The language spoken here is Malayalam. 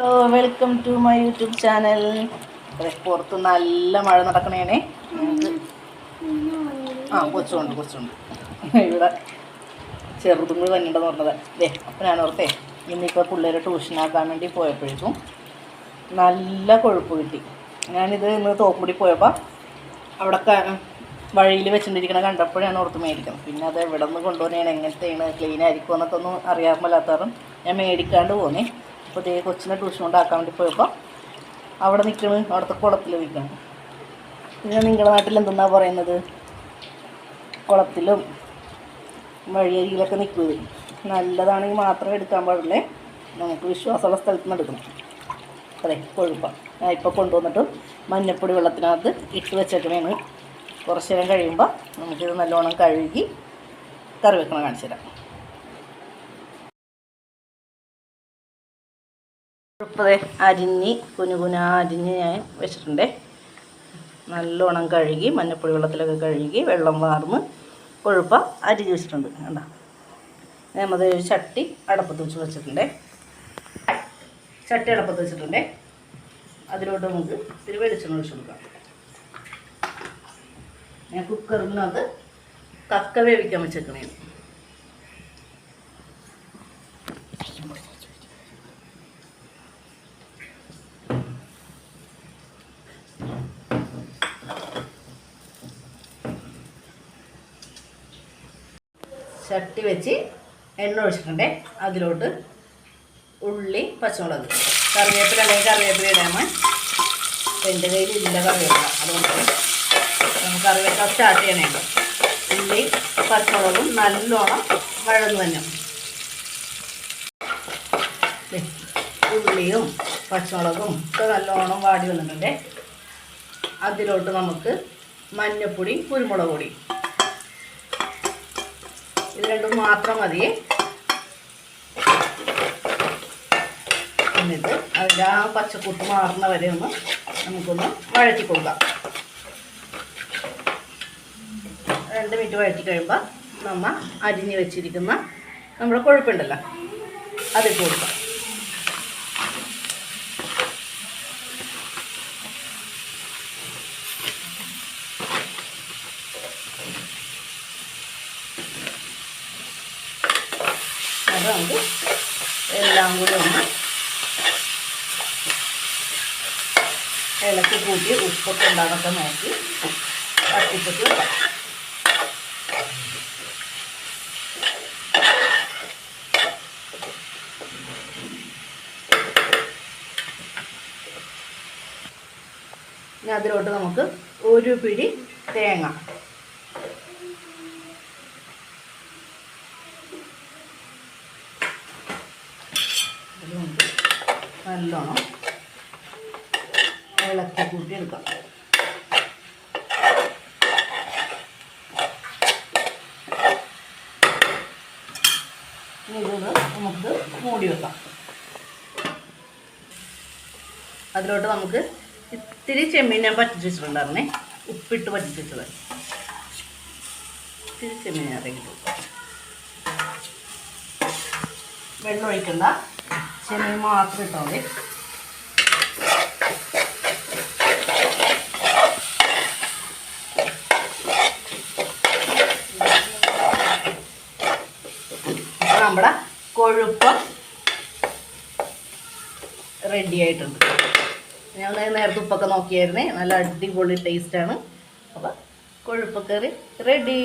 Hello welcome to my YouTube channel പുറത്ത് നല്ല മഴ നടക്കണേനെ. ആ കൊച്ചുണ്ട് കൊച്ചുണ്ട്. ഇവിടെ ചെറുതും കൂടി വന്നിട്ടെന്ന് പറഞ്ഞത്. ദേ അപ്പം ഞാൻ ഓർത്തേ ഇന്നിപ്പോൾ പിള്ളേരെ ട്യൂഷനാക്കാൻ വേണ്ടി പോയപ്പോഴേക്കും നല്ല കൊഴുപ്പ് കിട്ടി. ഞാനിത് ഇന്ന് തോപ്പുടി പോയപ്പോൾ അവിടെ വഴിയിൽ വെച്ചിട്ടിരിക്കണ കണ്ടപ്പോഴാണ് ഓർത്ത് മേടിക്കുന്നത് പിന്നെ അത് എവിടെ നിന്ന് കൊണ്ടുപോകുന്നതാണ് എങ്ങനത്തെയാണ് ക്ലീൻ ആയിരിക്കും എന്നൊക്കെ ഒന്നും അറിയാൻ മേലാത്തതും ഞാൻ മേടിക്കാണ്ട് പോന്നേ. അപ്പോൾ ദേ കൊച്ചിനെ ട്യൂഷൻ കൊണ്ടാക്കാൻ വേണ്ടി പോയപ്പോൾ അവിടെ നിൽക്കണ് അവിടുത്തെ കുളത്തിൽ നിൽക്കണം. പിന്നെ നിങ്ങളുടെ നാട്ടിൽ എന്തെന്നാ പറയുന്നത്? കുളത്തിലും വഴിയരികിലൊക്കെ നിൽക്കുന്നത്. നല്ലതാണെങ്കിൽ മാത്രമേ എടുക്കാൻ പാടുള്ളേ. നമുക്ക് വിശ്വാസമുള്ള സ്ഥലത്ത് നിന്ന് എടുക്കണം. അതെ കൊഴുപ്പ. ഞാൻ ഇപ്പോൾ കൊണ്ടുവന്നിട്ട് മഞ്ഞപ്പൊടി വെള്ളത്തിനകത്ത് ഇട്ട് വെച്ചേക്കണേന്ന് കുറച്ച് നേരം കഴിയുമ്പോൾ നമുക്കിത് നല്ലോണം കഴുകി കറി വെക്കണം കാണിച്ചു തരാം. കൊഴുപ്പതേ അരിഞ്ഞ് കുഞ്ഞു കുന അരിഞ്ഞ് ഞാൻ വെച്ചിട്ടുണ്ട്. നല്ലോണം കഴുകി മഞ്ഞപ്പൊടി വെള്ളത്തിലൊക്കെ കഴുകി വെള്ളം വാർന്ന് കൊഴുപ്പ അരി വെച്ചിട്ടുണ്ട്. കണ്ട? ഞാനത് ചട്ടി അടപ്പത്ത് വെച്ച് വെച്ചിട്ടുണ്ട്. ചട്ടി അടപ്പത്ത് വെച്ചിട്ടുണ്ട്. അതിലോട്ട് നമുക്ക് ഇത്തിരി വെളിച്ചെണ്ണ ഒഴിച്ചു കൊടുക്കാം. ഞാൻ കുക്കറിനകത്ത് കക്ക വേവിക്കാൻ വെച്ചേക്കണേ. ചട്ടി വെച്ച് എണ്ണ ഒഴിച്ചിട്ടുണ്ടേ. അതിലോട്ട് ഉള്ളി പച്ചമുളക്. കറിവേപ്പില അല്ലെങ്കിൽ കറിവേപ്പില ഇടാമോ എന്റെ കയ്യിൽ ഇല്ല കറിവേപ്പില. അതുകൊണ്ട് നമുക്ക് കറിവേപ്പില സ്റ്റാർട്ട് ചെയ്യണേ. ഉള്ളി പച്ചമുളകും നല്ലോണം വഴന്നു തന്നെ. ഉള്ളിയും പച്ചമുളകും ഒക്കെ നല്ലോണം വാടി വന്നിട്ടുണ്ട്. അതിലോട്ട് നമുക്ക് മഞ്ഞപ്പൊടി കുരുമുളക് പൊടി. രണ്ടും മാത്രം മതി. എന്നിട്ട് അതിന്റെ ആ പച്ചക്കൂട്ട് മാറുന്ന വരെ ഒന്ന് നമുക്കൊന്ന് വഴറ്റി കൊടുക്കാം. രണ്ട് മിനിറ്റ് വഴറ്റി കഴിയുമ്പോൾ നമ്മൾ അരിഞ്ഞ് വെച്ചിരിക്കുന്ന നമ്മുടെ കൊഴുപ്പുണ്ടല്ലോ അതിട്ട് കൊടുക്കാം. അത് നമുക്ക് എല്ലാം കൂടി ഒന്ന് ഇളക്കി കൂട്ടി ഉപ്പൊക്കെ ഉണ്ടാകട്ടെ നോക്കി തട്ടിപ്പൊട്ടി വെക്കാം. ഇനി അതിലോട്ട് നമുക്ക് ഒരു പിടി തേങ്ങ ഇത് നമുക്ക് നല്ലോണം ഇളക്കി കൂട്ടി എടുക്കാം. നമുക്ക് മൂടി വെക്കാം. അതിലോട്ട് നമുക്ക് ഇത്തിരി ചെമ്മീൻ ഞാൻ പറ്റിച്ച് വെച്ചിട്ടുണ്ടായിരുന്നേ. ഉപ്പിട്ട് പറ്റിച്ച് ഇത്തിരി ചെമ്മീൻ ഞാൻ ഇറങ്ങിട്ടു വെള്ളം ഒഴിക്കണ്ട. ചെമ്മീൻ മാത്രം ഇട്ടാൽ മതി. നമ്മുടെ കൊഴുപ്പ് റെഡി ആയിട്ടുണ്ട്. ഞാൻ നേരത്തെ ഉപ്പൊക്കെ നോക്കിയായിരുന്നേ. നല്ല അടിപൊളി ടേസ്റ്റാണ് അപ്പോൾ കൊഴുപ്പ് കറി റെഡി